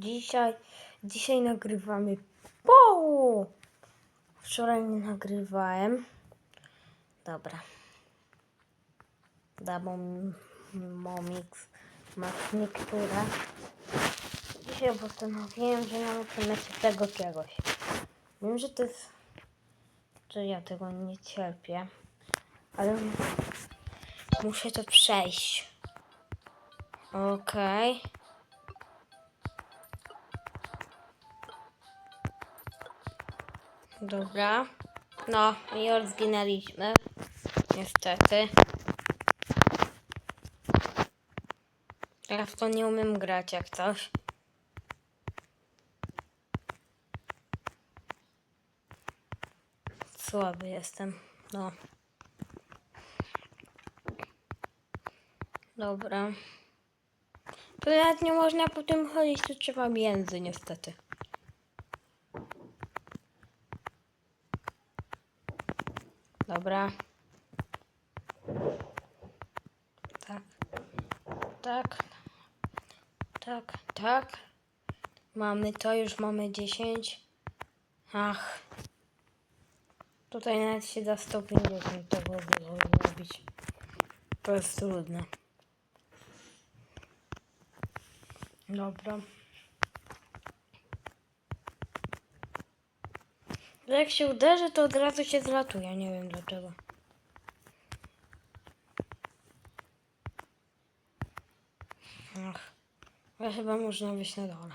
Dzisiaj, dzisiaj nagrywamy połu. Wczoraj nie nagrywałem. Dobra. Damo Momix Max Niektóra. Dzisiaj postanowiłem, że mamy przemyśleć tego czegoś. Wiem, że to jest... że ja tego nie cierpię. Ale muszę to przejść. Okej. Dobra. No, już zginęliśmy. Niestety. Ja w to nie umiem grać jak coś. Słaby jestem. No. Dobra. To nawet nie można po tym chodzić, tu trzeba między niestety. Dobra. Tak. Tak. Tak, tak. Mamy to, już mamy 10. Ach. Tutaj nawet się da 150 tego zrobić. To jest trudne. Dobra. Że Jak się uderzy, to od razu się zlatuje. Nie wiem dlaczego. Ach. Ale chyba można być na dole.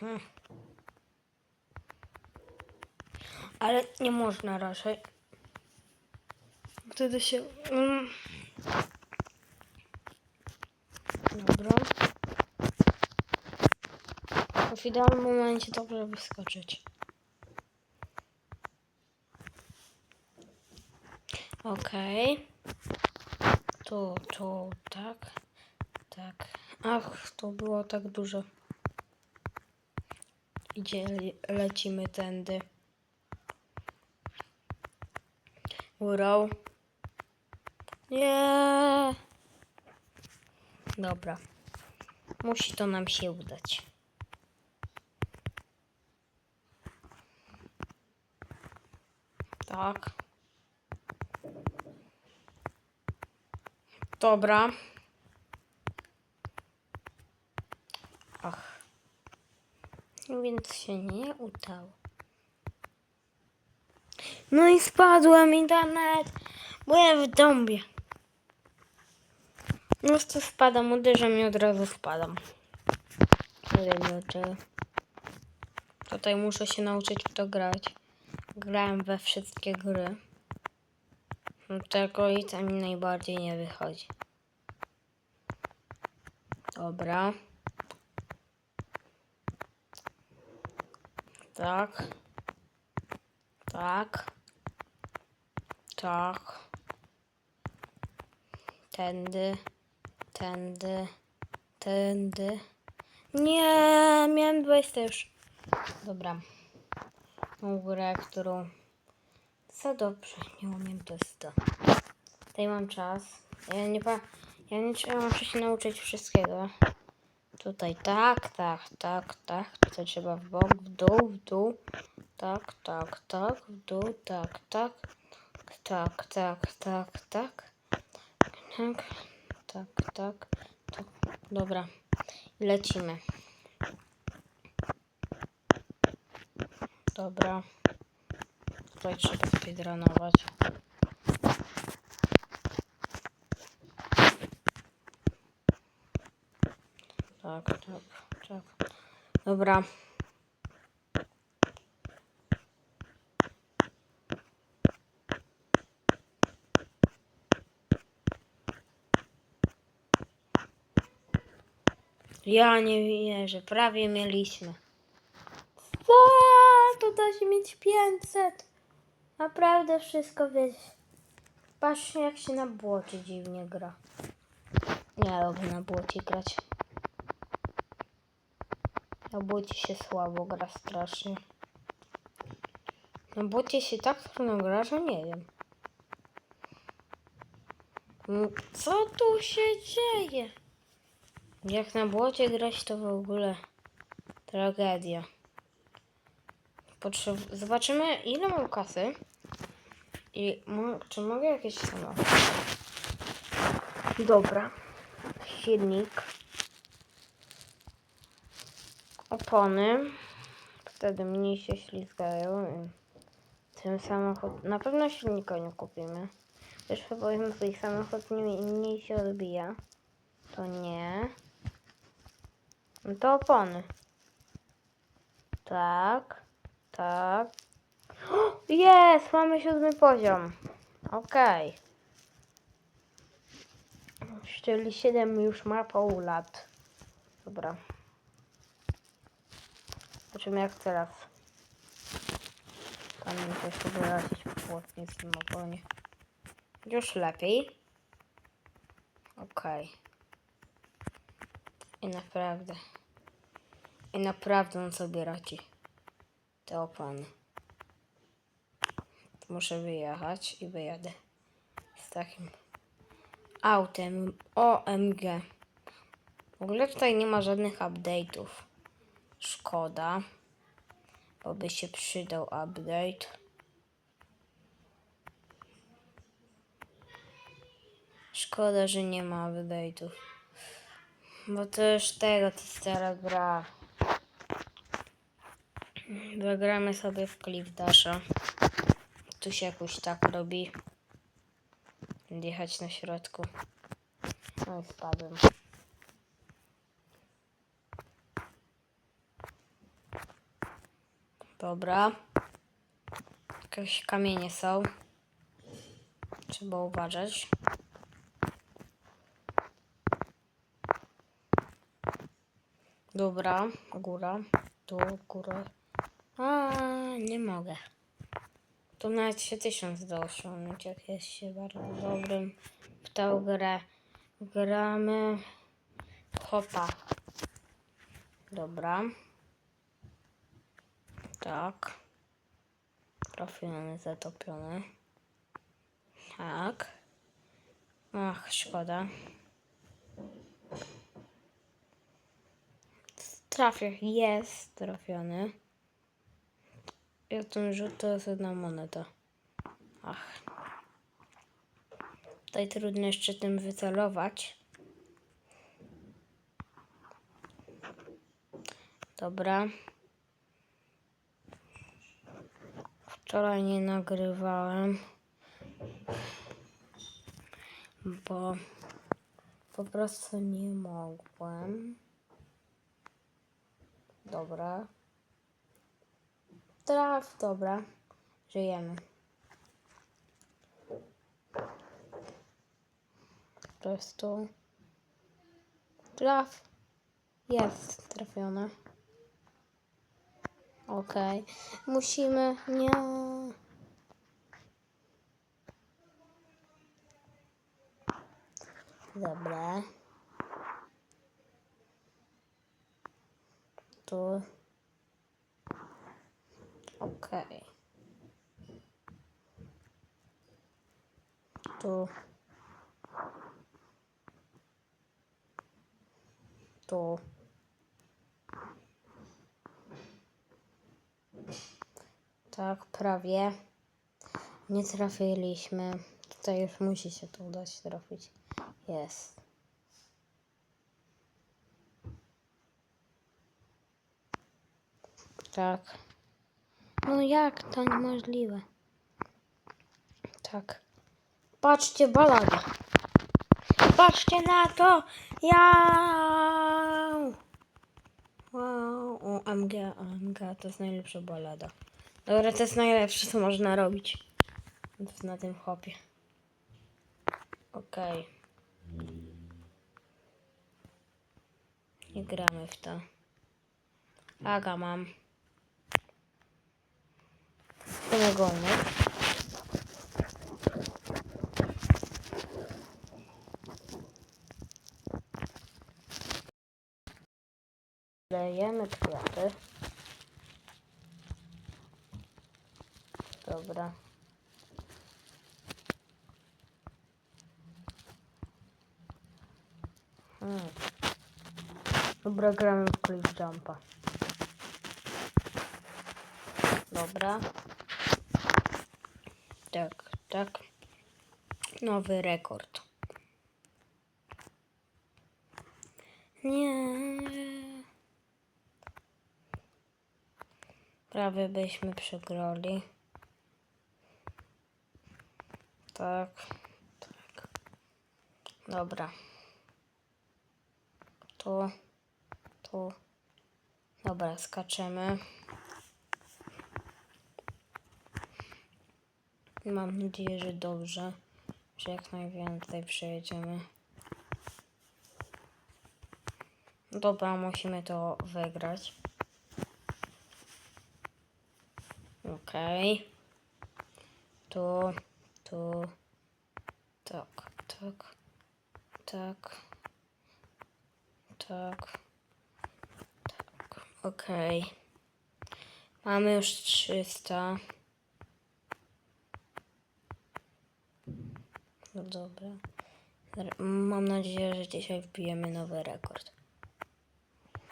Hmm. Ale nie można raczej. Wtedy się... Mm. Dobra. W idealnym momencie dobrze wyskoczyć. Okej. Tu, tu, tak. Tak. Ach, to było tak dużo. Idzie, le- lecimy tędy. Górą. Nie. Dobra. Musi to nam się udać. Tak. Dobra. Ach. Więc się nie udało. No i spadłem internet. Byłem w dąbie. No to spadam, uderzam i od razu spadam. Nie wiem. Tutaj muszę się nauczyć w to grać. Grałem we wszystkie gry. Tylko co mi najbardziej nie wychodzi. Dobra. Tak. Tak. Tak. Tędy. Tędy. Tędy. Nie, miałem 20 już. Dobra. Tą górę, którą... Co dobrze, nie umiem to jest to. Tutaj mam czas. Ja nie pa... Ja nie trzeba, muszę się nauczyć wszystkiego. Tutaj tak, tak, tak, tak. Tutaj trzeba w bok, w dół, w dół. Tak, tak, tak, w dół, tak, tak. Tak, tak, tak, tak. Tak, tak, tak, tak. Dobra. Lecimy. Dobra. Tutaj trzeba speedrunować. Tak, tak, tak. Dobra. Ja nie wierzę, prawie mieliśmy. Co? Da się mieć 500. Naprawdę wszystko wiesz. Patrzcie jak się na błocie dziwnie gra. Nie lubię na błocie grać. Na błocie się słabo gra strasznie. Na błocie się tak trudno gra, że nie wiem. Mm, Co tu się dzieje? Jak na błocie grać to w ogóle Tragedia. Potrzeb... Zobaczymy, ile mam kasy. I czy mogę jakieś samochód? Dobra. Silnik. Opony. Wtedy mniej się ślizgają. Tym samochód. Na pewno silnika nie kupimy. Też powiem, że ich samochód nie, mniej się odbija. To nie. No to opony. Tak. Tak. Jest! Mamy siódmy poziom. Okej. Czyli 7 już ma pół lat. Dobra. Zobaczymy jak teraz. Tam coś wyrazić po płotnictwem ogonie. Już lepiej. Okej. I naprawdę. I naprawdę on sobie radzi. Te opony. Muszę wyjechać i wyjadę. Z takim autem OMG. W ogóle tutaj nie ma żadnych update'ów. Szkoda. Bo by się przydał update. Szkoda, że nie ma update'ów. Bo to już tego to stara gra. Zagramy sobie w Cliff Dasha. Tu się jakoś tak robi. Jechać na środku. No i spadłem. Dobra. Jakieś kamienie są. Trzeba uważać. Dobra, góra, tu, góra. A, nie mogę. Tu nawet się tysiąc da osiągnąć, jak jest się bardzo dobrym w tę grę. Gramy hopa. Dobra. Tak. Trafiony, zatopiony. Tak. Ach, szkoda. Trafię. Jest trafiony. Ja ten rzut to jest jedna moneta. Ach. Tutaj trudno jeszcze tym wycelować. Dobra. Wczoraj nie nagrywałem, bo po prostu nie mogłem. Dobra. Traf, dobra. Żyjemy. To jest tu. Traf. Jest trafione. Okej. Musimy. Nie. Dobra. Tu. Okej. Tu. Tu. Tak, prawie. Nie trafiliśmy. Tutaj już musi się to udać trafić. Jest. Tak. No jak to niemożliwe? Tak. Patrzcie, balada. Patrzcie na to! Ja! Wow, OMG, OMG, to jest najlepsza balada. Dobra, to jest najlepsze, co można robić na tym hopie. Okej. Nie gramy w to. Aga mam. Pomogony. Lejemy kwiaty. Dobra. Hmm. Dobra, gramy w Cliff Jumpa. Dobra. Tak, tak. Nowy rekord. Nie. Prawie byśmy przegrali. Tak, tak. Dobra. Tu, tu. Dobra, skaczemy. Mam nadzieję, że dobrze, że jak najwięcej przejedziemy. Dobra, musimy to wygrać. Okej. Tu, tu. Tak, tak. Tak. Tak. Tak. Okej. Mamy już 300. dobra. Mam nadzieję, że dzisiaj wbijemy nowy rekord.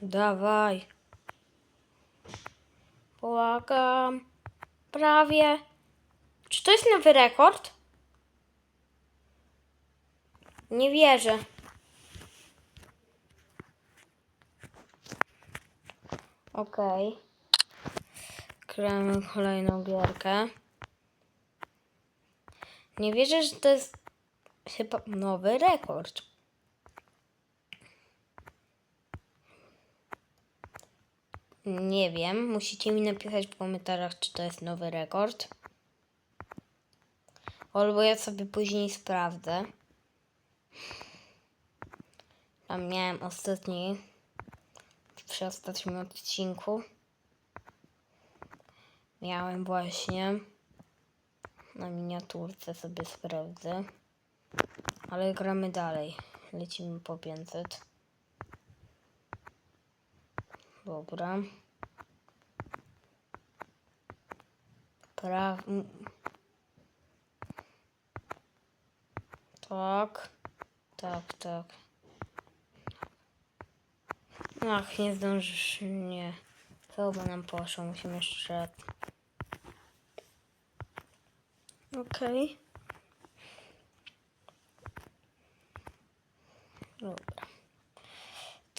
Dawaj. Błagam. Prawie. Czy to jest nowy rekord? Nie wierzę. Okej. Gramy kolejną gierkę. Nie wierzę, że to jest chyba nowy rekord. Nie wiem. Musicie mi napisać w komentarzach, czy to jest nowy rekord. Albo ja sobie później sprawdzę. Tam miałem ostatni, przy ostatnim odcinku. Miałem właśnie na miniaturce sobie sprawdzę. Ale gramy dalej. Lecimy po 500. Dobra. Pra... m- Tak. Tak, tak. Ach, nie zdążysz. Nie. By nam poszło. Musimy jeszcze raz. Okej. Dobra.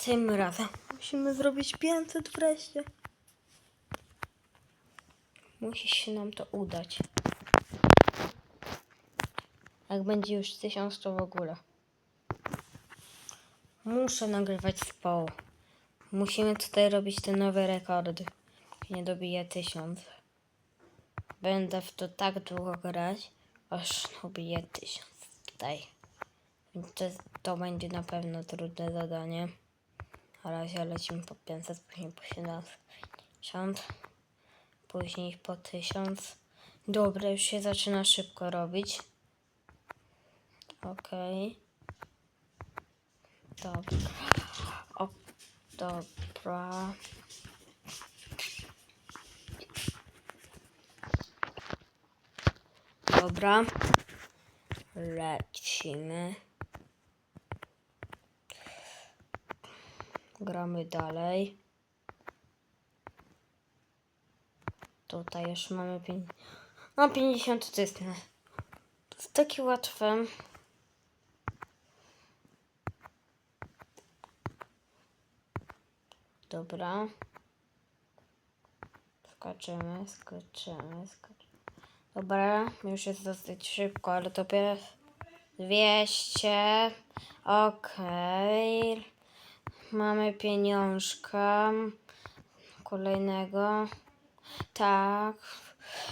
Tym razem musimy zrobić 500 wreszcie. Musi się nam to udać. Jak będzie już 1000 to w ogóle. Muszę nagrywać z połu. Musimy tutaj robić te nowe rekordy. Nie dobiję 1000. Będę w to tak długo grać, aż dobiję 1000 tutaj. Więc to, to będzie na pewno trudne zadanie. Na razie lecimy po 500, później po 750, później po 1000. Dobra, już się zaczyna szybko robić. Okej. Dobra. O, dobra. Dobra. Lecimy. Gramy dalej. Tutaj już mamy pięć... No 50 to jest, to jest takie łatwe. Dobra. Skaczymy, skaczymy, skaczymy. Dobra, już jest dosyć szybko, ale dopiero 200. Okej. Mamy pieniążka. Kolejnego. Tak.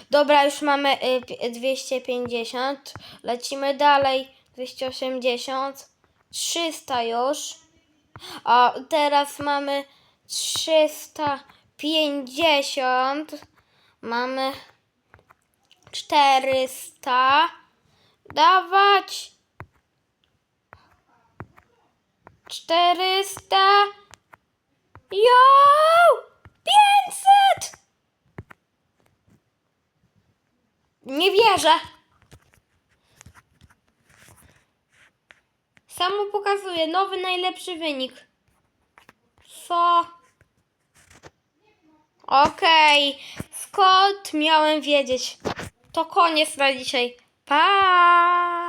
Dobra, już mamy y, pi- 250. Lecimy dalej. 280. 300 już. A teraz mamy 350. Mamy 400. Dawać. 400. Jo! 500! Nie wierzę. Samo pokazuje nowy najlepszy wynik. Co? Okej. skąd miałem wiedzieć? To koniec na dzisiaj. Pa!